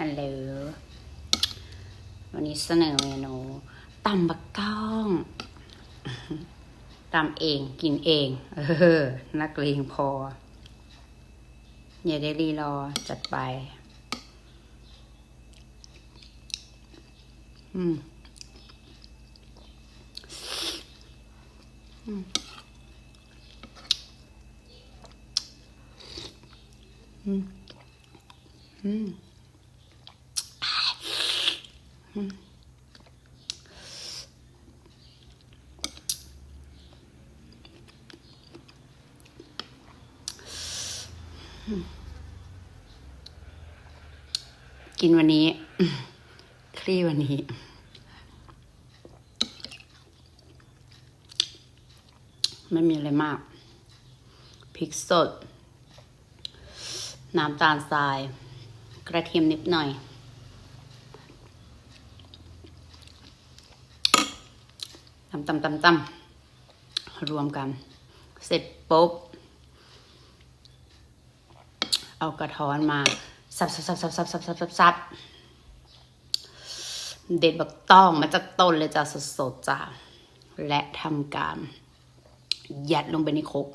ฮัลโหล วันนี้เสนอเมนูตำบักต้องตำเองกินเอง เออ นักเลงพอ อย่าได้รีรอจัดไป อืม อืม อืม อืม กินวันนี้ คลี่วันนี้ ไม่มีอะไรมากพริกสด น้ำตาลทราย กระเทียมนิดหน่อย ตำตำตำตำรวมกัน เสร็จปุ๊บ เอากระท้อนมาสับสับสับสับสับสับสับสับสับเด็ดบักต้องมาจากต้นเลยจ้าสดๆจ้าและทำการ ยัดลงไปในโคก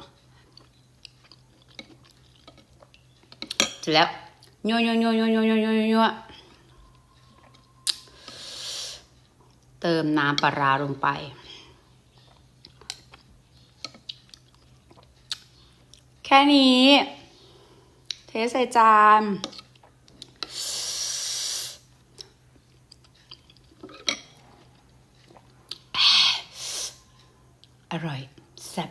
เสร็จแล้วยัวยัวยัวยัวยัวยัวยัวยัว เติมน้ำปลาร้าลงไป แค่นี้ เทใส่จานอร่อยแซ่บ